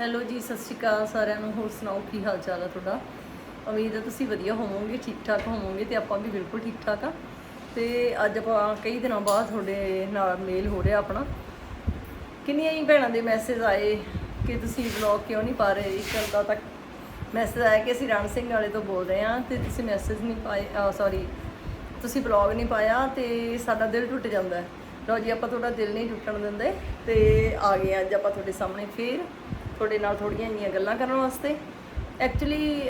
Hello ਜੀ, ਸਤਿ ਸ਼੍ਰੀ ਅਕਾਲ ਸਾਰਿਆਂ ਨੂੰ। ਹੋਰ ਸੁਣਾਓ, ਕੀ ਹਾਲ ਚਾਲ ਹੈ ਤੁਹਾਡਾ? ਉਮੀਦ ਹੈ ਤੁਸੀਂ ਵਧੀਆ ਹੋਵੋਗੇ ਠੀਕ ਠਾਕ ਹੋਵੋਗੇ ਤੇ ਆਪਾਂ ਵੀ ਬਿਲਕੁਲ ਠੀਕ ਠਾਕ ਆ। ਤੇ ਅੱਜ ਆਪਾਂ ਕਈ ਦਿਨਾਂ ਬਾਅਦ ਤੁਹਾਡੇ ਨਾਲ ਮੇਲ ਹੋ ਰਿਹਾ ਆਪਣਾ। ਕਿੰਨੀਆਂ ਹੀ ਭੈਣਾਂ ਦੇ ਮੈਸੇਜ ਆਏ ਕਿ ਤੁਸੀਂ ਵਲੌਗ ਕਿਉਂ ਨਹੀਂ ਪਾ ਰਹੇ? ਇੱਕ ਅੱਧਾ ਤੱਕ ਮੈਸੇਜ ਆਇਆ ਕਿ ਅਸੀਂ ਰਣ ਸਿੰਘ ਵਾਲੇ ਤੋਂ ਬੋਲ ਰਹੇ ਹਾਂ ਤੇ ਤੁਸੀਂ ਮੈਸੇਜ ਨਹੀਂ ਪਾਏ ਸੌਰੀ ਤੁਸੀਂ ਵਲੌਗ ਨਹੀਂ ਪਾਇਆ ਤੇ ਸਾਡਾ ਦਿਲ ਟੁੱਟ ਜਾਂਦਾ। ਹੈ ਜੀ, ਆਪਾਂ ਤੁਹਾਡਾ ਦਿਲ ਨਹੀਂ ਟੁੱਟਣ ਦਿੰਦੇ ਤੇ ਆ ਗਏ ਅੱਜ ਆਪਾਂ ਤੁਹਾਡੇ ਸਾਹਮਣੇ ਫੇਰ। ਤੁਹਾਡੇ ਨਾਲ ਥੋੜੀਆਂ ਇੰਨੀਆਂ ਗੱਲਾਂ ਕਰਨ ਵਾਸਤੇ। ਐਕਚੁਅਲੀ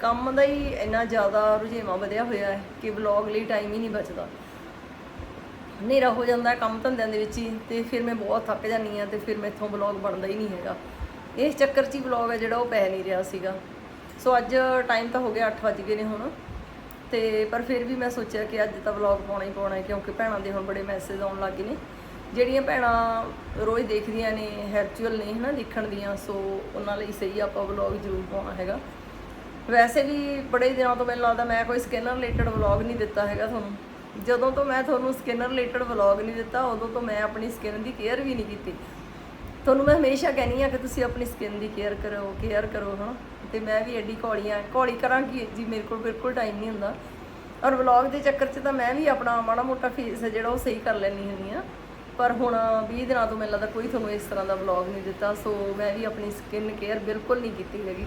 ਕੰਮ ਦਾ ਹੀ ਇੰਨਾ ਜ਼ਿਆਦਾ ਰੁਝੇਵਾਂ ਵਧਿਆ ਹੋਇਆ ਹੈ ਕਿ ਵਲੌਗ ਲਈ ਟਾਈਮ ਹੀ ਨਹੀਂ ਬਚਦਾ। ਹਨੇਰਾ ਹੋ ਜਾਂਦਾ ਕੰਮ ਧੰਦਿਆਂ ਦੇ ਵਿੱਚ ਹੀ, ਤੇ ਫਿਰ ਮੈਂ ਬਹੁਤ ਥੱਕ ਜਾਂਦੀ ਆ ਤੇ ਫਿਰ ਮੈਥੋਂ ਵਲੌਗ ਬਣਦਾ ਹੀ ਨਹੀਂ ਹੈਗਾ। ਇਸ ਚੱਕਰ 'ਚ ਹੀ ਵਲੌਗ ਹੈ ਜਿਹੜਾ ਉਹ ਪੈ ਨਹੀਂ ਰਿਹਾ ਸੀਗਾ। ਸੋ ਅੱਜ ਟਾਈਮ ਤਾਂ ਹੋ ਗਿਆ 8 ਵਜ ਗਏ ਨੇ ਹੁਣ। ਤੇ ਪਰ ਫਿਰ ਵੀ ਮੈਂ ਸੋਚਿਆ ਕਿ ਅੱਜ ਤਾਂ ਵਲੌਗ ਪਾਉਣਾ ਹੀ ਪਾਉਣਾ ਹੈ, ਕਿਉਂਕਿ ਭੈਣਾਂ ਦੇ ਹੁਣ ਬੜੇ ਮੈਸੇਜ ਆਉਣ ਲੱਗ ਗਏ ਨੇ। ਜਿਹੜੀਆਂ ਭੈਣਾਂ ਰੋਜ਼ ਦੇਖਦੀਆਂ ਨੇ ਹੈਬਚੁਅਲ ਨੇ, ਹਨਾ, ਦੇਖਣ ਦੀਆਂ ਸੋ ਉਹਨਾਂ ਲਈ ਸਹੀ ਆਪਾਂ ਵਲੌਗ ਜ਼ਰੂਰ ਪਾਉਣਾ ਹੈਗਾ। ਵੈਸੇ ਵੀ ਬੜੇ ਦਿਨਾਂ ਤੋਂ ਮੈਨੂੰ ਲੱਗਦਾ ਮੈਂ ਕੋਈ ਸਕਿਨ ਰਿਲੇਟਡ ਵਲੌਗ ਨਹੀਂ ਦਿੱਤਾ ਹੈਗਾ ਤੁਹਾਨੂੰ। ਜਦੋਂ ਤੋਂ ਮੈਂ ਤੁਹਾਨੂੰ ਸਕਿਨ ਰਿਲੇਟਡ ਵਲੌਗ ਨਹੀਂ ਦਿੱਤਾ, ਉਦੋਂ ਤੋਂ ਮੈਂ ਆਪਣੀ ਸਕਿਨ ਦੀ ਕੇਅਰ ਵੀ ਨਹੀਂ ਕੀਤੀ। ਤੁਹਾਨੂੰ ਮੈਂ ਹਮੇਸ਼ਾ ਕਹਿੰਦੀ ਆ ਕਿ ਤੁਸੀਂ ਆਪਣੀ ਸਕਿਨ ਦੀ ਕੇਅਰ ਕਰੋ ਕੇਅਰ ਕਰੋ ਹਾਂ ਤੇ ਮੈਂ ਵੀ ਐਡੀ ਘੋੜੀਆਂ ਘੋਲੀ ਕਰਾਂਗੀ ਜੀ, ਮੇਰੇ ਕੋਲ ਬਿਲਕੁਲ ਟਾਈਮ ਨਹੀਂ ਹੁੰਦਾ। ਔਰ ਵਲੌਗ ਦੇ ਚੱਕਰ 'ਚ ਤਾਂ ਮੈਂ ਵੀ ਆਪਣਾ ਮਾੜਾ ਮੋਟਾ ਫੇਸ ਹੈ ਜਿਹੜਾ ਉਹ ਸਹੀ ਕਰ ਲੈਣੀ ਹੁੰਦੀ ਆ ਪਰ ਹੁਣ 20 ਦਿਨਾਂ ਤੋਂ ਮੈਨੂੰ ਲੱਗਦਾ ਕੋਈ ਤੁਹਾਨੂੰ ਇਸ ਤਰ੍ਹਾਂ ਦਾ ਵਲੌਗ ਨਹੀਂ ਦਿੱਤਾ ਸੋ ਮੈਂ ਵੀ ਆਪਣੀ ਸਕਿਨ ਕੇਅਰ ਬਿਲਕੁਲ ਨਹੀਂ ਕੀਤੀ ਹੈਗੀ।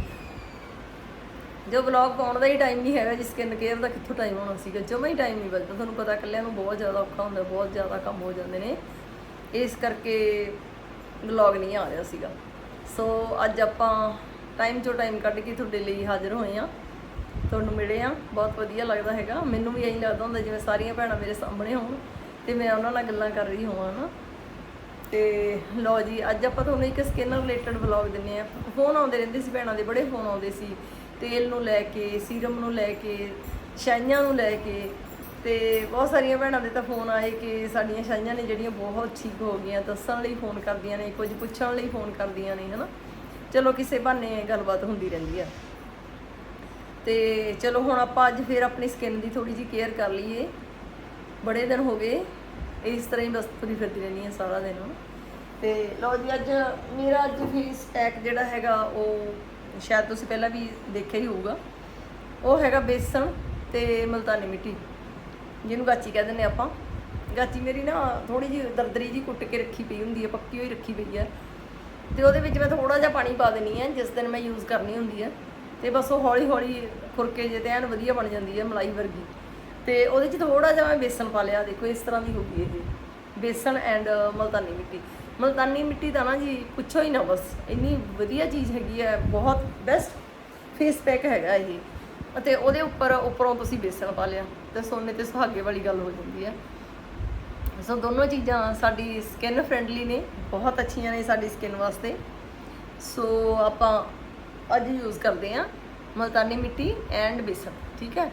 ਜੋ ਵਲੌਗ ਪਾਉਣ ਦਾ ਹੀ ਟਾਈਮ ਨਹੀਂ ਹੈਗਾ, ਜੀ ਸਕਿਨ ਕੇਅਰ ਦਾ ਕਿੱਥੋਂ ਟਾਈਮ ਹੋਣਾ ਸੀਗਾ? ਜਮਾ ਹੀ ਟਾਈਮ ਨਹੀਂ ਬਚਦਾ। ਤੁਹਾਨੂੰ ਪਤਾ ਇਕੱਲਿਆਂ ਨੂੰ ਬਹੁਤ ਜ਼ਿਆਦਾ ਔਖਾ ਹੁੰਦਾ, ਬਹੁਤ ਜ਼ਿਆਦਾ ਕੰਮ ਹੋ ਜਾਂਦੇ ਨੇ। ਇਸ ਕਰਕੇ ਵਲੌਗ ਨਹੀਂ ਆ ਰਿਹਾ ਸੀਗਾ। ਸੋ ਅੱਜ ਆਪਾਂ ਟਾਈਮ ਚੋਂ ਟਾਈਮ ਕੱਢ ਕੇ ਤੁਹਾਡੇ ਲਈ ਹਾਜ਼ਰ ਹੋਏ ਆ ਤੁਹਾਨੂੰ ਮਿਲੇ ਆ ਬਹੁਤ ਵਧੀਆ ਲੱਗਦਾ ਹੈਗਾ। ਮੈਨੂੰ ਵੀ ਐਂ ਲੱਗਦਾ ਹੁੰਦਾ ਜਿਵੇਂ ਸਾਰੀਆਂ ਭੈਣਾਂ ਮੇਰੇ ਸਾਹਮਣੇ ਹੋਣ। ਤੇ ਮੈਂ ਉਹਨਾਂ ਨਾਲ ਗੱਲਾਂ ਕਰ ਰਹੀ ਹੋਵਾਂ ਨਾ। ਤੇ ਲਓ ਜੀ, ਅੱਜ ਆਪਾਂ ਤੁਹਾਨੂੰ ਇੱਕ ਸਕਿਨ ਰਿਲੇਟਡ ਵਲੌਗ ਦਿੰਨੇ ਆ। ਫੋਨ ਆਉਂਦੇ ਰਹਿੰਦੇ ਸੀ, ਭੈਣਾਂ ਦੇ ਬੜੇ ਫੋਨ ਆਉਂਦੇ ਸੀ। ਤੇਲ ਨੂੰ ਲੈ ਕੇ, ਸੀਰਮ ਨੂੰ ਲੈ ਕੇ ਛਾਈਆਂ ਨੂੰ ਲੈ ਕੇ, ਤੇ ਬਹੁਤ ਸਾਰੀਆਂ ਭੈਣਾਂ ਦੇ ਤਾਂ ਫੋਨ ਆਏ ਕਿ ਸਾਡੀਆਂ ਛਾਈਆਂ ਨੇ ਜਿਹੜੀਆਂ ਬਹੁਤ ਠੀਕ ਹੋ ਗਈਆਂ, ਦੱਸਣ ਲਈ ਫੋਨ ਕਰਦੀਆਂ ਨੇ, ਕੁਝ ਪੁੱਛਣ ਲਈ ਫੋਨ ਕਰਦੀਆਂ ਨੇ, ਹਨਾ। ਚਲੋ, ਕਿਸੇ ਬਹਾਨੇ ਗੱਲਬਾਤ ਹੁੰਦੀ ਰਹਿੰਦੀ ਆ। ਤੇ ਚਲੋ, ਹੁਣ ਆਪਾਂ ਅੱਜ ਫੇਰ ਆਪਣੀ ਸਕਿਨ ਦੀ ਥੋੜੀ ਜਿਹੀ ਕੇਅਰ ਕਰ ਲਈਏ। ਬੜੇ ਦਿਨ ਹੋ ਗਏ, ਇਸ ਤਰ੍ਹਾਂ ਹੀ ਬਸ ਤੁਰੀ ਫਿਰਦੀ ਰਹਿੰਦੀ ਹਾਂ ਸਾਰਾ ਦਿਨ। ਹੁਣ ਤੇ ਲਓ ਜੀ, ਅੱਜ ਮੇਰਾ ਅੱਜ ਫੇਸ ਪੈਕ ਜਿਹੜਾ ਹੈਗਾ, ਉਹ ਸ਼ਾਇਦ ਤੁਸੀਂ ਪਹਿਲਾਂ ਵੀ ਦੇਖਿਆ ਹੀ ਹੋਊਗਾ। ਉਹ ਹੈਗਾ ਬੇਸਣ ਤੇ ਮਲਤਾਨੀ ਮਿੱਟੀ, ਜਿਹਨੂੰ ਗਾਚੀ ਕਹਿੰਦੇ ਨੇ ਆਪਾਂ। ਗਾਚੀ ਮੇਰੀ ਨਾ ਥੋੜੀ ਜਿਹੀ ਦਰਦਰੀ ਜੀ ਕੁੱਟ ਕੇ ਰੱਖੀ ਪਈ ਹੁੰਦੀ ਹੈ, ਪੱਕੀ ਹੋਈ ਰੱਖੀ ਪਈ ਹੈ। ਤੇ ਉਹਦੇ ਵਿੱਚ ਮੈਂ ਥੋੜਾ ਜਿਹਾ ਪਾਣੀ ਪਾ ਦਿੰਨੀ ਹੈ, ਜਿਸ ਦਿਨ ਮੈਂ ਯੂਜ਼ ਕਰਨੀ ਹੁੰਦੀ ਹੈ। ਤੇ ਬਸ ਉਹ ਹੌਲੀ ਹੌਲੀ ਖੁਰਕੇ ਜੇ ਤੇ ਐਨ ਵਧੀਆ ਬਣ ਜਾਂਦੀ ਹੈ ਮਲਾਈ ਵਰਗੀ। ਤੇ ਉਹਦੇ 'ਚ ਥੋੜਾ ਜਿਹਾ ਮੈਂ ਬੇਸਣ ਪਾ ਲਿਆ, ਦੇਖੋ ਇਸ ਤਰ੍ਹਾਂ ਦੀ ਹੋ ਗਈ ਇਹ। ਬੇਸਣ ਐਂਡ ਮਲਤਾਨੀ ਮਿੱਟੀ। ਮਲਤਾਨੀ ਮਿੱਟੀ ਤਾਂ ਨਾ ਜੀ ਪੁੱਛੋ ਹੀ ਨਾ ਬਸ, ਇੰਨੀ ਵਧੀਆ ਚੀਜ਼ ਹੈਗੀ ਹੈ, ਬਹੁਤ ਬੈਸਟ ਫੇਸ ਪੈਕ ਹੈਗਾ ਇਹ। ਅਤੇ ਉਹਦੇ ਉੱਪਰ, ਉੱਪਰੋਂ ਤੁਸੀਂ ਬੇਸਣ ਪਾ ਲਿਆ, ਤੇ ਸੋਨੇ ਤੇ ਸੁਹਾਗੇ ਵਾਲੀ ਗੱਲ ਹੋ ਜਾਂਦੀ ਹੈ। ਸੋ ਦੋਨੋਂ ਚੀਜ਼ਾਂ ਸਾਡੀ ਸਕਿਨ ਫ੍ਰੈਂਡਲੀ ਨੇ, ਬਹੁਤ ਅੱਛੀਆਂ ਨੇ ਸਾਡੀ ਸਕਿਨ ਵਾਸਤੇ। ਸੋ ਆਪਾਂ ਅੱਜ ਯੂਜ਼ ਕਰਦੇ ਹਾਂ ਮਲਤਾਨੀ ਮਿੱਟੀ ਐਂਡ ਬੇਸਣ ਠੀਕ ਹੈ?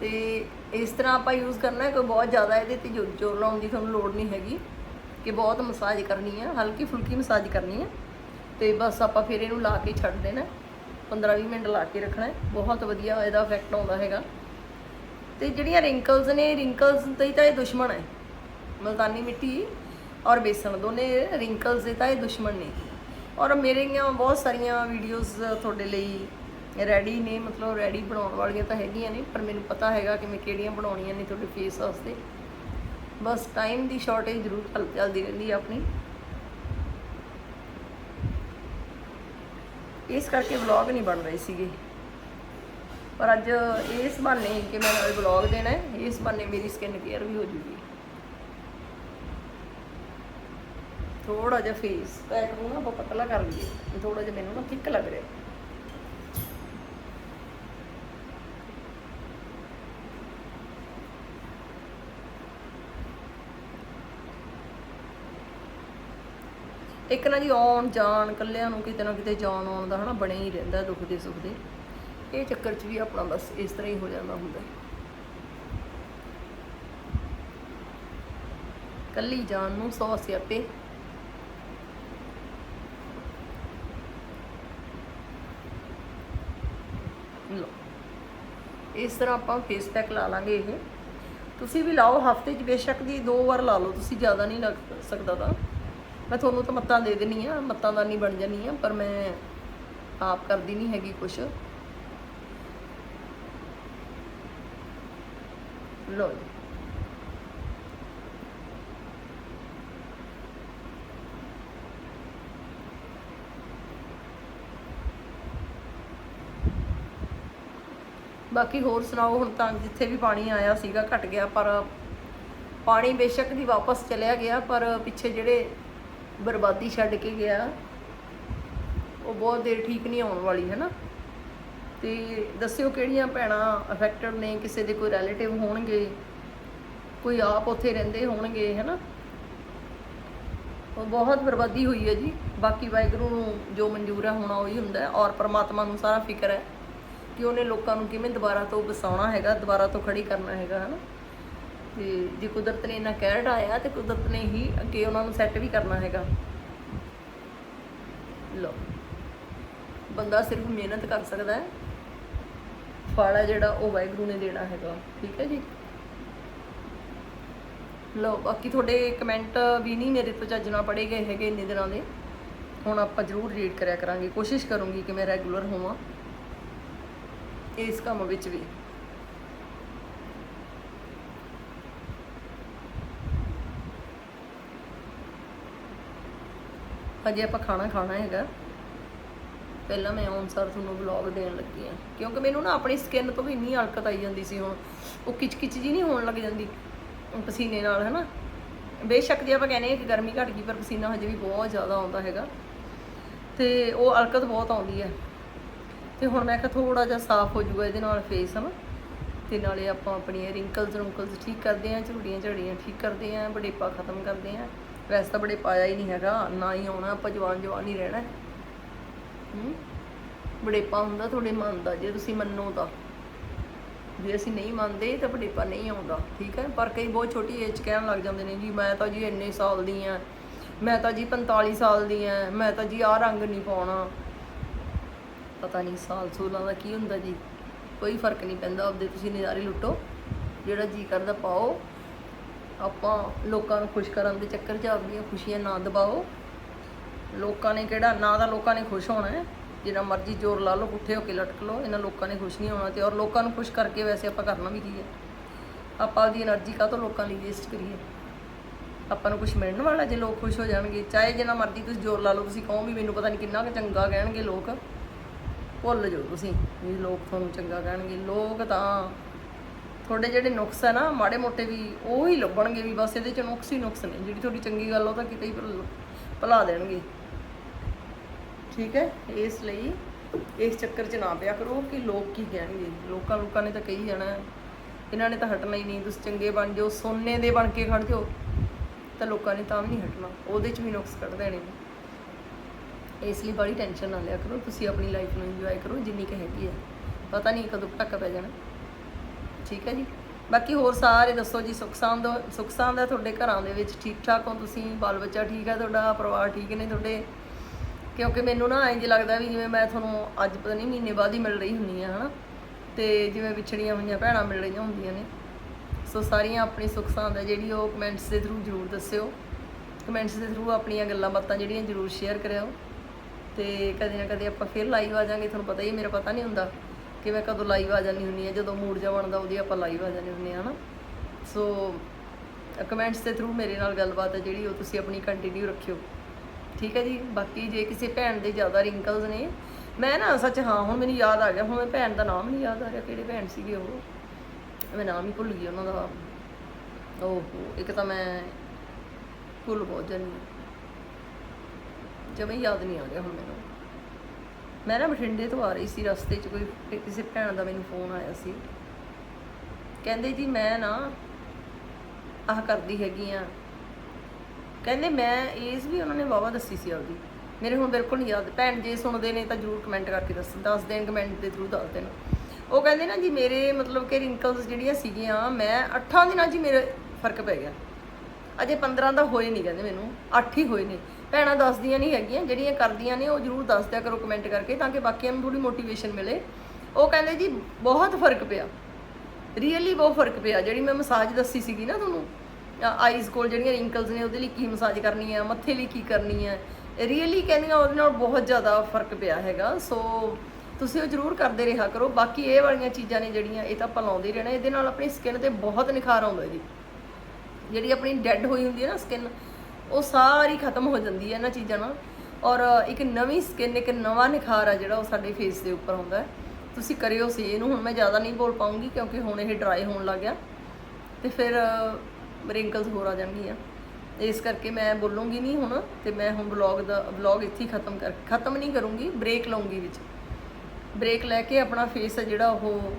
ਤੇ ਇਸ ਤਰ੍ਹਾਂ ਆਪਾਂ ਯੂਜ਼ ਕਰਨਾ ਕੋਈ ਬਹੁਤ ਜ਼ਿਆਦਾ ਇਹਦੇ ਤੇ ਜ਼ੋਰ ਜ਼ੋਰ ਲਾਉਣ ਦੀ ਤੁਹਾਨੂੰ ਲੋੜ ਨਹੀਂ ਹੈਗੀ ਕਿ ਬਹੁਤ ਮਸਾਜ ਕਰਨੀ ਹੈ, ਹਲਕੀ ਫੁਲਕੀ ਮਸਾਜ ਕਰਨੀ ਹੈ ਤੇ ਬਸ ਆਪਾਂ ਫਿਰ ਇਹਨੂੰ ਲਾ ਕੇ ਛੱਡ ਦੇਣਾ 15-20 ਮਿੰਟ ਲਾ ਕੇ ਰੱਖਣਾ ਬਹੁਤ ਵਧੀਆ ਇਹਦਾ ਇਫੈਕਟ ਆਉਂਦਾ ਹੈਗਾ। ਤੇ ਜਿਹੜੀਆਂ ਰਿੰਕਲਸ ਨੇ ਰਿੰਕਲਸ ਤੇ ਤਾਂ ਇਹ ਦੁਸ਼ਮਣ ਹੈ। ਮਲਤਾਨੀ ਮਿੱਟੀ ਔਰ ਬੇਸਣ ਦੋਨੇ ਰਿੰਕਲਸ ਦੇ ਤਾਂ ਇਹ ਦੁਸ਼ਮਣ ਨੇ। ਔਰ ਮੇਰੀਆਂ ਬਹੁਤ ਸਾਰੀਆਂ ਵੀਡੀਓਜ਼ ਤੁਹਾਡੇ ਲਈ ਰੈਡੀ ਨੇ, ਮਤਲਬ ਰੈਡੀ ਬਣਾਉਣ ਵਾਲੀਆਂ ਤਾਂ ਹੈਗੀਆਂ ਨੇ, ਪਰ ਮੈਨੂੰ ਪਤਾ ਹੈਗਾ ਕਿ ਮੈਂ ਕਿਹੜੀਆਂ ਬਣਾਉਣੀਆਂ ਨੇ ਤੁਹਾਡੇ ਫੇਸ ਵਾਸਤੇ। ਬਸ ਟਾਈਮ ਦੀ ਸ਼ਾਰਟੇਜ ਜ਼ਰੂਰ ਚੱਲਦੀ ਰਹਿੰਦੀ ਹੈ ਆਪਣੀ। ਇਸ ਕਰਕੇ ਵਲੌਗ ਨਹੀਂ ਬਣ ਰਹੇ ਸੀਗੇ। ਪਰ ਅੱਜ ਇਸ ਬਹਾਨੇ ਕਿ ਮੈਂ ਨਾਲ ਵਲੌਗ ਦੇਣਾ ਹੈ, ਇਸ ਬਹਾਨੇ ਮੇਰੀ ਸਕਿਨ ਕੇਅਰ ਵੀ ਹੋ ਜੂਗੀ। ਥੋੜਾ ਜਿਹਾ ਫੇਸ ਪੈਕ ਨੂੰ ਨਾ ਆਪਾਂ ਪਤਲਾ ਕਰ ਲਈਏ ਥੋੜਾ ਜਿਹਾ ਮੈਨੂੰ ਨਾ ਥਿੱਕ ਲੱਗ ਰਿਹਾ। ਇੱਕ ਨਾ ਜੀ ਆਉਣ ਜਾਣ ਕੱਲਿਆਂ ਨੂੰ ਕਿਤੇ ਨਾ ਕਿਤੇ ਜਾਣ ਆਉਣ ਦਾ ਹਨਾ ਬਣਿਆ ਹੀ ਰਹਿੰਦਾ ਦੁੱਖ ਦੇ ਸੁੱਖ ਦੇ। ਇਹ ਚੱਕਰ 'ਚ ਵੀ ਆਪਣਾ ਬਸ ਇਸ ਤਰ੍ਹਾਂ ਹੀ ਹੋ ਜਾਂਦਾ ਹੁੰਦਾ ਕੱਲੀ ਜਾਣ ਨੂੰ ਸੌ ਸਿਆਪੇ। ਲਓ, ਇਸ ਤਰ੍ਹਾਂ ਆਪਾਂ ਫੇਸ ਪੈਕ ਲਾ ਲਾਂਗੇ ਇਹ। ਤੁਸੀਂ ਵੀ ਲਾਓ, ਹਫ਼ਤੇ 'ਚ ਬੇਸ਼ੱਕ ਦੀ ਦੋ ਵਾਰ ਲਾ ਲਓ, ਤੁਸੀਂ ਜ਼ਿਆਦਾ ਨਹੀਂ ਲੱਗ ਸਕਦਾ ਤਾਂ। ਮੈਂ ਤੁਹਾਨੂੰ ਤਾਂ ਮੱਤਾਂ ਦੇ ਦੇਣੀ ਆ, ਮੱਤਾਂ ਦਾ ਨਹੀਂ ਬਣ ਜਾਣੀ ਆ, ਪਰ ਮੈਂ ਆਪ ਕਰਦੀ ਨਹੀਂ ਹੈਗੀ ਕੁਛ। ਲੋ ਬਾਕੀ ਹੋਰ ਸੁਣਾਓ, ਹੁਣ ਤਾਂ ਜਿੱਥੇ ਵੀ ਪਾਣੀ ਆਇਆ ਸੀਗਾ ਘਟ ਗਿਆ, ਪਰ ਪਾਣੀ ਬੇਸ਼ੱਕ ਦੀ ਵਾਪਸ ਚਲਿਆ ਗਿਆ, ਪਰ ਪਿੱਛੇ ਜਿਹੜੇ ਬਰਬਾਦੀ ਛੱਡ ਕੇ ਗਿਆ। ਉਹ ਬਹੁਤ ਦੇਰ ਠੀਕ ਨਹੀਂ ਆਉਣ ਵਾਲੀ ਹੈ ਨਾ ਤੇ ਦੱਸਿਓ ਕਿਹੜੀਆਂ ਭੈਣਾਂ ਅਫੈਕਟਡ ਨੇ, ਕਿਸੇ ਦੇ ਕੋਈ ਰਿਲੇਟਿਵ ਹੋਣਗੇ? ਕੋਈ ਆਪ ਉੱਥੇ ਰਹਿੰਦੇ ਹੋਣਗੇ ਹੈ ਨਾ ਉਹ ਬਹੁਤ ਬਰਬਾਦੀ ਹੋਈ ਹੈ ਜੀ। ਬਾਕੀ ਵਾਹਿਗੁਰੂ ਨੂੰ ਜੋ ਮਨਜ਼ੂਰ ਹੈ, ਹੋਣਾ ਉਹੀ ਹੁੰਦਾ ਔਰ ਪਰਮਾਤਮਾ ਨੂੰ ਸਾਰਾ ਫਿਕਰ ਹੈ ਕਿ ਉਹਨੇ ਲੋਕਾਂ ਨੂੰ ਕਿਵੇਂ ਦੁਬਾਰਾ ਤੋਂ ਵਸਾਉਣਾ ਹੈਗਾ, ਦੁਬਾਰਾ ਤੋਂ ਖੜੀ ਕਰਨਾ ਹੈਗਾ, ਹਨਾ? ਤੇ ਜੇ ਕੁਦਰਤ ਨੇ ਇਹਨਾਂ ਕਹਿ ਢਾਇਆ ਤੇ ਕੁਦਰਤ ਨੇ ਹੀ ਅੱਗੇ ਉਹਨਾਂ ਨੂੰ ਸੈੱਟ ਵੀ ਕਰਨਾ ਹੈਗਾ। ਲੋ ਬੰਦਾ ਸਿਰਫ ਮਿਹਨਤ ਕਰ ਸਕਦਾ ਹੈ। ਫਲ ਜਿਹੜਾ ਉਹ ਵਾਹਿਗੁਰੂ ਨੇ ਦੇਣਾ ਹੈਗਾ। ਠੀਕ ਹੈ ਜੀ? ਲੋ ਬਾਕੀ ਤੁਹਾਡੇ ਕਮੈਂਟ ਵੀ ਨਹੀਂ ਮੇਰੇ ਤੋਂ ਚੱਜ ਨਾਲ ਪੜੇ ਗਏ ਹੈਗੇ ਇੰਨੇ ਦਿਨਾਂ ਦੇ। ਹੁਣ ਆਪਾਂ ਜ਼ਰੂਰ ਰੀਡ ਕਰਿਆ ਕਰਾਂਗੇ। ਕੋਸ਼ਿਸ਼ ਕਰੂੰਗੀ ਕਿ ਮੈਂ ਰੈਗੂਲਰ ਹੋਵਾਂ। ਇਸ ਕੰਮ ਵਿੱਚ ਵੀ। ਹਜੇ ਆਪਾਂ ਖਾਣਾ ਖਾਣਾ ਹੈਗਾ। ਪਹਿਲਾਂ ਮੈਂ ਅਨਸਾਰ ਤੁਹਾਨੂੰ ਵਲੌਗ ਦੇਣ ਲੱਗੀ ਆ ਕਿਉਂਕਿ ਮੈਨੂੰ ਨਾ ਆਪਣੀ ਸਕਿਨ ਤੋਂ ਵੀ ਇੰਨੀ ਹਲਕਤ ਆਈ ਜਾਂਦੀ ਸੀ ਹੁਣ। ਉਹ ਕਿਚ ਕਿਚ ਜੀ ਨਹੀਂ ਹੋਣ ਲੱਗ ਜਾਂਦੀ। ਪਸੀਨੇ ਨਾਲ, ਹਨਾ। ਬੇਸ਼ੱਕ ਜੇ ਆਪਾਂ ਕਹਿੰਦੇ ਹਾਂ ਕਿ ਗਰਮੀ ਘਟ ਗਈ, ਪਰ ਪਸੀਨਾ ਹਜੇ ਵੀ ਬਹੁਤ ਜ਼ਿਆਦਾ ਆਉਂਦਾ ਹੈਗਾ। ਤੇ ਉਹ ਹਲਕਤ ਬਹੁਤ ਆਉਂਦੀ ਹੈ। ਤੇ ਹੁਣ ਮੈਂ ਕਿਹਾ ਥੋੜਾ ਜਿਹਾ ਸਾਫ਼ ਹੋ ਜਾਊਗਾ ਇਹਦੇ ਨਾਲ ਫੇਸ ਹਨਾ। ਤੇ ਨਾਲੇ ਆਪਾਂ ਆਪਣੀਆਂ ਰਿੰਕਲਸ ਰੁੰਕਲਸ ਠੀਕ ਕਰਦੇ ਆਂ ਝੁਰੜੀਆਂ ਝੜੀਆਂ ਠੀਕ ਕਰਦੇ ਆਂ ਬੜੇਪਾ ਖਤਮ ਕਰਦੇ ਆਂ ਵੈਸੇ ਤਾਂ ਬੜੇ ਪਾਇਆ ਹੀ ਨਹੀਂ ਹੈਗਾ, ਨਾ ਹੀ ਆਉਣਾ, ਆਪਾਂ ਜਵਾਨ ਜਵਾਨ ਹੀ ਰਹਿਣਾ ਹੂੰ। ਬੜੇਪਾ ਹੁੰਦਾ ਤੁਹਾਡੇ ਮਨ ਦਾ, ਜੇ ਤੁਸੀਂ ਮੰਨੋ ਤਾਂ। ਜੇ ਅਸੀਂ ਨਹੀਂ ਮੰਨਦੇ ਤਾਂ ਬੜੇਪਾ ਨਹੀਂ ਆਉਂਦਾ, ਠੀਕ ਹੈ? ਪਰ ਕਈ ਬਹੁਤ ਛੋਟੀ ਏਜ ਕਹਿਣ ਲੱਗ ਜਾਂਦੇ ਨੇ ਜੀ, ਮੈਂ ਤਾਂ ਜੀ ਇੰਨੇ ਸਾਲ ਦੀ ਆ ਮੈਂ ਤਾਂ ਜੀ 45 ਸਾਲ ਦੀ ਆ ਮੈਂ ਤਾਂ ਜੀ ਆਹ ਰੰਗ ਨਹੀਂ ਪਾਉਣਾ। ਪਤਾ ਨਹੀਂ ਸਾਲ ਸੂਲਾਂ ਦਾ ਕੀ ਹੁੰਦਾ ਜੀ, ਕੋਈ ਫ਼ਰਕ ਨਹੀਂ ਪੈਂਦਾ, ਆਪਦੇ ਤੁਸੀਂ ਨਜ਼ਾਰੇ ਲੁੱਟੋ, ਜਿਹੜਾ ਜੀ ਕਰਦਾ ਪਾਓ। ਆਪਾਂ ਲੋਕਾਂ ਨੂੰ ਖੁਸ਼ ਕਰਨ ਦੇ ਚੱਕਰ 'ਚ ਆਪਣੀਆਂ ਖੁਸ਼ੀਆਂ ਨਾ ਦਬਾਓ। ਲੋਕਾਂ ਨੇ ਕਿਹੜਾ, ਨਾ ਦਾ ਲੋਕਾਂ ਨੇ ਖੁਸ਼ ਹੋਣਾ ਜਿੰਨਾ ਮਰਜ਼ੀ ਜ਼ੋਰ ਲਾ ਲਓ, ਪੁੱਠੇ ਹੋ ਕੇ ਲਟਕ ਲਓ, ਇਹਨਾਂ ਲੋਕਾਂ ਨੇ ਖੁਸ਼ ਨਹੀਂ ਹੋਣਾ ਤੇ ਔਰ ਲੋਕਾਂ ਨੂੰ ਖੁਸ਼ ਕਰਕੇ ਵੈਸੇ ਆਪਾਂ ਕਰਨਾ ਵੀ ਕੀ ਹੈ? ਆਪਾਂ ਆਪਦੀ એનર્ਜੀ ਕਾਹ ਤੋਂ ਲੋਕਾਂ ਲਈ ਵੇਸਟ ਕਰੀਏ? ਆਪਾਂ ਨੂੰ ਕੁਝ ਮਿਲਣ ਵਾਲਾ ਜੇ ਲੋਕ ਖੁਸ਼ ਹੋ ਜਾਣਗੇ, ਚਾਹੇ ਜਿੰਨਾ ਮਰਜ਼ੀ ਤੁਸੀਂ ਜ਼ੋਰ ਲਾ ਲਓ, ਤੁਸੀਂ ਕਹੋ ਵੀ ਮੈਨੂੰ ਪਤਾ ਨਹੀਂ ਕਿੰਨਾ ਕੁ ਚੰਗਾ ਕਹਿਣਗੇ ਲੋਕ। ਭੁੱਲ ਜਾਓ ਤੁਸੀਂ ਵੀ ਲੋਕ ਤੁਹਾਨੂੰ ਚੰਗਾ ਕਹਿਣਗੇ। ਲੋਕ ਤਾਂ ਤੁਹਾਡੇ ਜਿਹੜੇ ਨੁਕਸ ਹੈ ਨਾ, ਮਾੜੇ ਮੋਟੇ ਵੀ ਉਹ ਹੀ ਲੱਭਣਗੇ ਵੀ ਬਸ ਇਹਦੇ ਚ ਨੁਕਸ ਹੀ ਨੁਕਸ ਨੇ। ਜਿਹੜੀ ਤੁਹਾਡੀ ਚੰਗੀ ਗੱਲ ਉਹ ਤਾਂ ਕਿਤੇ ਹੀ ਭੁਲਾ ਦੇਣਗੇ। ਠੀਕ ਹੈ? ਇਸ ਲਈ ਇਸ ਚੱਕਰ 'ਚ ਨਾ ਪਿਆ ਕਰੋ ਕਿ ਲੋਕ ਕੀ ਕਹਿਣਗੇ। ਲੋਕਾਂ ਲੋਕਾਂ ਨੇ ਤਾਂ ਕਹੀ ਜਾਣਾ, ਇਹਨਾਂ ਨੇ ਤਾਂ ਹਟਣਾ ਹੀ ਨਹੀਂ। ਤੁਸੀਂ ਚੰਗੇ ਬਣ ਜਾਓ, ਸੋਨੇ ਦੇ ਬਣ ਕੇ ਖੜ ਜਾਓ, ਤਾਂ ਲੋਕਾਂ ਨੇ ਤਾਂ ਵੀ ਨਹੀਂ ਹਟਣਾ। ਉਹਦੇ 'ਚ ਵੀ ਨੁਕਸ ਕੱਢ ਦੇਣੇ ਇਸ ਲਈ ਬੜੀ ਟੈਨਸ਼ਨ ਨਾ ਲਿਆ ਕਰੋ। ਤੁਸੀਂ ਆਪਣੀ ਲਾਈਫ ਨੂੰ ਇੰਜੋਏ ਕਰੋ, ਜਿੰਨੀ ਕੁ ਹੈਗੀ ਹੈ ਪਤਾ ਨਹੀਂ ਕਦੋਂ ਟੱਕ ਪੈ ਜਾਣਾ। ਠੀਕ ਹੈ ਜੀ? ਬਾਕੀ ਹੋਰ ਸਾਰੇ ਦੱਸੋ ਜੀ, ਸੁੱਖ ਸਾਂਦ ਸੁੱਖ ਸਾਂਦ ਹੈ ਤੁਹਾਡੇ ਘਰਾਂ ਦੇ ਵਿੱਚ ਠੀਕ ਠਾਕ ਹੋ ਤੁਸੀਂ? ਬਾਲ ਬੱਚਾ ਠੀਕ ਹੈ ਤੁਹਾਡਾ? ਪਰਿਵਾਰ ਠੀਕ ਨੇ ਤੁਹਾਡੇ? ਕਿਉਂਕਿ ਮੈਨੂੰ ਨਾ ਇੰਜ ਲੱਗਦਾ ਵੀ ਜਿਵੇਂ ਮੈਂ ਤੁਹਾਨੂੰ ਅੱਜ ਪਤਾ ਨਹੀਂ ਮਹੀਨੇ ਬਾਅਦ ਹੀ ਮਿਲ ਰਹੀ ਹੁੰਨੀ ਆ ਹਨਾ? ਤੇ ਜਿਵੇਂ ਵਿਛੜੀਆਂ ਹੋਈਆਂ ਭੈਣਾਂ ਮਿਲ ਰਹੀਆਂ ਹੁੰਦੀਆਂ ਨੇ। ਸੋ ਸਾਰੀਆਂ ਆਪਣੀ ਸੁੱਖ ਸਾਂਦ ਹੈ ਜਿਹੜੀ ਉਹ ਕਮੈਂਟਸ ਦੇ ਥਰੂ ਜਰੂਰ ਦੱਸਿਓ। ਕਮੈਂਟਸ ਦੇ ਥਰੂ ਆਪਣੀਆਂ ਗੱਲਾਂ ਬਾਤਾਂ ਜਿਹੜੀਆਂ ਜਰੂਰ ਸ਼ੇਅਰ ਕਰਿਓ। ਤੇ ਕਦੇ ਨਾ ਕਦੇ ਆਪਾਂ ਫਿਰ ਲਾਈਵ ਆ ਜਾਾਂਗੇ, ਤੁਹਾਨੂੰ ਪਤਾ ਹੀ, ਮੇਰਾ ਪਤਾ ਨਹੀਂ ਹੁੰਦਾ। ਕਿ ਮੈਂ ਕਦੋਂ ਲਾਈਵ ਆ ਜਾਂਦੀ ਹੁੰਨੀ ਆ ਜਦੋਂ ਮੂਡ ਜਾ ਬਣਦਾ ਉਹਦੀ ਆਪਾਂ ਲਾਈਵ ਆ ਜਾਂਦੇ ਹੁੰਨੇ ਆ ਨਾ ਸੋ ਕਮੈਂਟਸ ਦੇ ਥਰੂ ਮੇਰੇ ਨਾਲ ਗੱਲਬਾਤ ਹੈ ਜਿਹੜੀ, ਉਹ ਤੁਸੀਂ ਆਪਣੀ ਕੰਟੀਨਿਊ ਰੱਖਿਓ। ਠੀਕ ਹੈ ਜੀ? ਬਾਕੀ ਜੇ ਕਿਸੇ ਭੈਣ ਦੇ ਜ਼ਿਆਦਾ ਰਿੰਕਲਸ ਨੇ, ਮੈਂ ਨਾ ਸੱਚ, ਹਾਂ, ਹੁਣ ਮੈਨੂੰ ਯਾਦ ਆ ਗਿਆ। ਹੁਣ ਮੈਂ ਭੈਣ ਦਾ ਨਾਮ ਨਹੀਂ ਯਾਦ ਆ ਰਿਹਾ, ਕਿਹੜੇ ਭੈਣ ਸੀਗੇ ਉਹ? ਮੈਂ ਨਾਮ ਹੀ ਭੁੱਲ ਗਈ ਉਹਨਾਂ ਦਾ। ਓਹੋ, ਇੱਕ ਤਾਂ ਮੈਂ ਭੁੱਲ ਬਹੁਤ ਜਾਂਦੀ ਹਾਂ। ਜਮੇ ਯਾਦ ਨਹੀਂ ਆ ਰਿਹਾ ਹੁਣ ਮੈਨੂੰ। ਮੈਂ ਨਾ ਬਠਿੰਡੇ ਤੋਂ ਆ ਰਹੀ ਸੀ, ਰਸਤੇ 'ਚ ਕੋਈ ਕਿਸੇ ਭੈਣ ਦਾ ਮੈਨੂੰ ਫੋਨ ਆਇਆ ਸੀ। ਕਹਿੰਦੇ ਜੀ ਮੈਂ ਨਾ ਆਹ ਕਰਦੀ ਹੈਗੀ ਆ। ਕਹਿੰਦੇ ਮੈਂ ਏਜ ਵੀ ਉਹਨਾਂ ਨੇ ਵਾਵਾ ਦੱਸੀ ਸੀ ਆਪਦੀ। ਮੇਰੇ ਹੁਣ ਬਿਲਕੁਲ ਨਹੀਂ ਯਾਦ। ਭੈਣ ਜੇ ਸੁਣਦੇ ਨੇ ਤਾਂ ਜਰੂਰ ਕਮੈਂਟ ਕਰਕੇ ਦੱਸ ਦੱਸ ਦੇਣ ਕਮੈਂਟ ਦੇ ਥਰੂ ਦੱਸ ਦੇਣ। ਉਹ ਕਹਿੰਦੇ ਨਾ ਜੀ ਮੇਰੇ ਮਤਲਬ ਕਿ ਰਿੰਕਲਸ ਜਿਹੜੀਆਂ ਸੀਗੀਆਂ, ਮੈਂ 8 ਦਿਨਾਂ 'ਚ ਹੀ ਮੇਰੇ ਫ਼ਰਕ ਪੈ ਗਿਆ। ਅਜੇ 15 ਦਾ ਹੋਏ ਨਹੀਂ ਕਹਿੰਦੇ ਮੈਨੂੰ 8 ਹੀ ਹੋਏ ਨੇ। ਭੈਣਾਂ ਦੱਸਦੀਆਂ ਨਹੀਂ ਹੈਗੀਆਂ, ਜਿਹੜੀਆਂ ਕਰਦੀਆਂ ਨੇ ਉਹ ਜਰੂਰ ਦੱਸ ਦਿਆ ਕਰੋ ਕਮੈਂਟ ਕਰਕੇ ਤਾਂ ਕਿ ਬਾਕੀਆਂ ਨੂੰ ਥੋੜੀ ਮੋਟੀਵੇਸ਼ਨ ਮਿਲੇ। ਉਹ ਕਹਿੰਦੇ ਜੀ, ਬਹੁਤ ਫ਼ਰਕ ਪਿਆ। ਰੀਅਲੀ ਬਹੁਤ ਫ਼ਰਕ ਪਿਆ। ਜਿਹੜੀ ਮੈਂ ਮਸਾਜ ਦੱਸੀ ਸੀਗੀ ਨਾ ਤੁਹਾਨੂੰ ਆਈਜ਼ ਕੋਲ ਜਿਹੜੀਆਂ ਰਿੰਕਲਸ ਨੇ, ਉਹਦੇ ਲਈ ਕੀ ਮਸਾਜ ਕਰਨੀ ਹੈ ਮੱਥੇ ਲਈ ਕੀ ਕਰਨੀ ਹੈ ਰੀਅਲੀ ਕਹਿੰਦੀਆਂ ਉਹਦੇ ਨਾਲ ਬਹੁਤ ਜ਼ਿਆਦਾ ਫ਼ਰਕ ਪਿਆ ਹੈਗਾ। ਸੋ ਤੁਸੀਂ ਉਹ ਜ਼ਰੂਰ ਕਰਦੇ ਰਿਹਾ ਕਰੋ। ਬਾਕੀ ਇਹ ਵਾਲੀਆਂ ਚੀਜ਼ਾਂ ਨੇ ਜਿਹੜੀਆਂ, ਇਹ ਤਾਂ ਆਪਾਂ ਲਾਉਂਦੇ ਹੀ ਰਹਿਣਾ। ਇਹਦੇ ਨਾਲ ਆਪਣੀ ਸਕਿਨ ਤੇ ਬਹੁਤ ਨਿਖਾਰ ਆਉਂਦਾ ਜੀ। ਜਿਹੜੀ ਆਪਣੀ ਡੈੱਡ ਹੋਈ ਹੁੰਦੀ ਹੈ ਨਾ ਸਕਿਨ ਉਹ ਸਾਰੀ ਖਤਮ ਹੋ ਜਾਂਦੀ ਹੈ ਇਹਨਾਂ ਚੀਜ਼ਾਂ ਨਾਲ। ਔਰ ਇੱਕ ਨਵੀਂ ਸਕਿਨ ਇੱਕ ਨਵਾਂ ਨਿਖਾਰ ਆ ਜਿਹੜਾ ਉਹ ਸਾਡੇ ਫੇਸ ਦੇ ਉੱਪਰ ਆਉਂਦਾ ਹੈ। ਤੁਸੀਂ ਕਰਿਓ ਸੀ ਇਹਨੂੰ, ਹੁਣ ਮੈਂ ਜ਼ਿਆਦਾ ਨਹੀਂ ਬੋਲ ਪਾਉਂਗੀ ਕਿਉਂਕਿ ਹੁਣ ਇਹ ਡਰਾਈ ਹੋਣ ਲੱਗ ਗਿਆ। ਤੇ ਫਿਰ ਰਿੰਕਲਸ ਹੋਰ ਆ ਜਾਣਗੀਆਂ। ਇਸ ਕਰਕੇ ਮੈਂ ਬੋਲੂੰਗੀ ਨਹੀਂ ਹੁਣ ਤੇ ਮੈਂ ਹੁਣ ਵਲੌਗ ਦਾ ਵਲੌਗ ਇੱਥੇ ਹੀ ਖਤਮ ਕਰ, ਖਤਮ ਨਹੀਂ ਕਰੂੰਗੀ ਬ੍ਰੇਕ ਲਵਾਂਗੀ ਵਿੱਚ। ਬ੍ਰੇਕ ਲੈ ਕੇ ਆਪਣਾ ਫੇਸ ਹੈ ਜਿਹੜਾ ਉਹ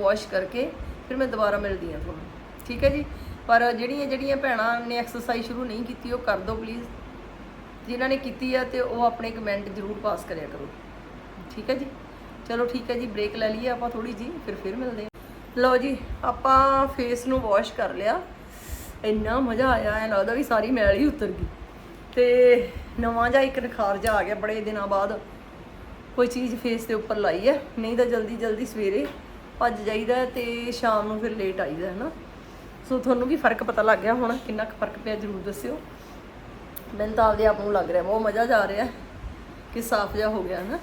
ਵਾਸ਼ ਕਰਕੇ ਫਿਰ ਮੈਂ ਦੁਬਾਰਾ ਮਿਲਦੀ ਹਾਂ ਤੁਹਾਨੂੰ। ਠੀਕ ਹੈ ਜੀ? ਪਰ ਜਿਹੜੀਆਂ ਜਿਹੜੀਆਂ ਭੈਣਾਂ ਨੇ ਐਕਸਰਸਾਈਜ਼ ਸ਼ੁਰੂ ਨਹੀਂ ਕੀਤੀ, ਉਹ ਕਰ ਦਿਓ ਪਲੀਜ਼ ਜਿਨ੍ਹਾਂ ਨੇ ਕੀਤੀ ਆ ਤੇ ਉਹ ਆਪਣੇ ਕਮੈਂਟ ਜ਼ਰੂਰ ਪਾਸ ਕਰਿਆ ਕਰੋ। ਠੀਕ ਹੈ ਜੀ? ਚਲੋ ਠੀਕ ਹੈ ਜੀ ਬ੍ਰੇਕ ਲੈ ਲਈਏ ਆਪਾਂ ਥੋੜੀ ਜੀ ਫਿਰ ਫਿਰ ਮਿਲਦੇ ਹਾਂ। ਲਓ ਜੀ, ਆਪਾਂ ਫੇਸ ਨੂੰ ਵਾਸ਼ ਕਰ ਲਿਆ। ਇੰਨਾ ਮਜ਼ਾ ਆਇਆ, ਐ ਲੱਗਦਾ ਵੀ ਸਾਰੀ ਮੈਲ ਹੀ ਉਤਰ ਗਈ। ਤੇ ਨਵਾਂ ਜਿਹਾ ਇੱਕ ਨਿਖਾਰ ਜਿਹਾ ਆ ਗਿਆ ਬੜੇ ਦਿਨਾਂ ਬਾਅਦ। ਕੋਈ ਚੀਜ਼ ਫੇਸ ਦੇ ਉੱਪਰ ਲਾਈ ਹੈ, ਨਹੀਂ ਤਾਂ ਜਲਦੀ ਜਲਦੀ ਸਵੇਰੇ ਭੱਜ ਜਾਈਦਾ ਹੈ ਤੇ ਸ਼ਾਮ ਨੂੰ ਫਿਰ ਲੇਟ ਆਈਦਾ ਹੈ ਨਾ। ਸੋ ਤੁਹਾਨੂੰ ਵੀ ਫ਼ਰਕ ਪਤਾ ਲੱਗ ਗਿਆ ਹੋਣਾ, ਕਿੰਨਾ ਕੁ ਫ਼ਰਕ ਪਿਆ ਜਰੂਰ ਦੱਸਿਓ। ਮੈਨੂੰ ਤਾਂ ਆਪਦੇ ਆਪ ਨੂੰ ਲੱਗ ਰਿਹਾ, ਬਹੁਤ ਮਜ਼ਾ ਜਾ ਰਿਹਾ, ਕਿ ਸਾਫ਼ ਜਿਹਾ ਹੋ ਗਿਆ ਨਾ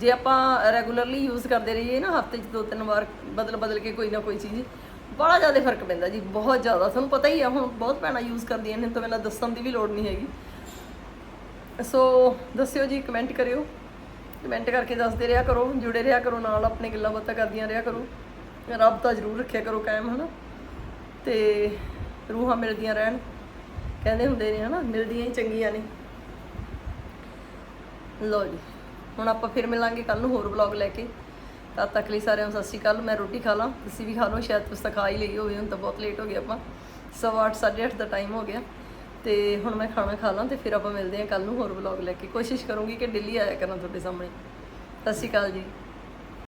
ਜੇ ਆਪਾਂ ਰੈਗੂਲਰਲੀ ਯੂਜ਼ ਕਰਦੇ ਰਹੀਏ ਨਾ, ਹਫ਼ਤੇ 'ਚ ਦੋ ਤਿੰਨ ਵਾਰ ਬਦਲ ਬਦਲ ਕੇ ਕੋਈ ਨਾ ਕੋਈ ਚੀਜ਼, ਬੜਾ ਜ਼ਿਆਦਾ ਫ਼ਰਕ ਪੈਂਦਾ ਜੀ, ਬਹੁਤ ਜ਼ਿਆਦਾ। ਤੁਹਾਨੂੰ ਪਤਾ ਹੀ ਆ, ਹੁਣ ਬਹੁਤ ਭੈਣਾਂ ਯੂਜ਼ ਕਰਦੀਆਂ ਨੇ, ਤਾਂ ਮੈਨੂੰ ਦੱਸਣ ਦੀ ਵੀ ਲੋੜ ਨਹੀਂ ਹੈਗੀ। ਸੋ ਦੱਸਿਓ ਜੀ ਕਮੈਂਟ ਕਰਿਓ। ਕਮੈਂਟ ਕਰਕੇ ਦੱਸਦੇ ਰਿਹਾ ਕਰੋ, ਜੁੜੇ ਰਿਹਾ ਕਰੋ, ਨਾਲ ਆਪਣੇ ਗੱਲਾਂ ਬਾਤਾਂ ਕਰਦੀਆਂ ਰਿਹਾ ਕਰੋ। ਰੱਬ ਤਾਂ ਜ਼ਰੂਰ ਰੱਖਿਆ ਕਰੋ ਕਾਇਮ, ਹਨਾ। ਤੇ ਰੂਹਾਂ ਮਿਲਦੀਆਂ ਰਹਿਣ। ਕਹਿੰਦੇ ਹੁੰਦੇ ਨੇ ਹਨਾ ਮਿਲਦੀਆਂ ਹੀ ਚੰਗੀਆਂ ਨੇ। ਲੋ ਜੀ ਹੁਣ ਆਪਾਂ ਫਿਰ ਮਿਲਾਂਗੇ ਕੱਲ ਨੂੰ ਹੋਰ ਵਲੌਗ ਲੈ ਕੇ। ਤਦ ਤੱਕ ਲਈ ਸਾਰਿਆਂ ਨੂੰ ਸਤਿ ਸ਼੍ਰੀ ਅਕਾਲ ਮੈਂ ਰੋਟੀ ਖਾ ਲਾਂ ਤੁਸੀਂ ਵੀ ਖਾ ਲਓ ਸ਼ਾਇਦ ਤੁਸੀਂ ਤਾਂ ਖਾ ਹੀ ਲਈ ਹੋਵੇ ਹੁਣ ਤਾਂ ਬਹੁਤ ਲੇਟ ਹੋ ਗਿਆ ਆਪਾਂ। ਸਵਾ ਅੱਠ, ਸਾਢੇ ਅੱਠ ਦਾ ਟਾਈਮ ਹੋ ਗਿਆ। ਤੇ ਹੁਣ ਮੈਂ ਖਾਣਾ ਖਾ ਲਾਂ ਤੇ ਫਿਰ ਆਪਾਂ ਮਿਲਦੇ ਹਾਂ ਕੱਲ ਨੂੰ ਹੋਰ ਵਲੌਗ ਲੈ ਕੇ। ਕੋਸ਼ਿਸ਼ ਕਰੂੰਗੀ ਕਿ ਡੇਲੀ ਆਇਆ ਕਰਾਂ ਤੁਹਾਡੇ ਸਾਹਮਣੇ। ਸਤਿ ਸ਼੍ਰੀ ਅਕਾਲ ਜੀ।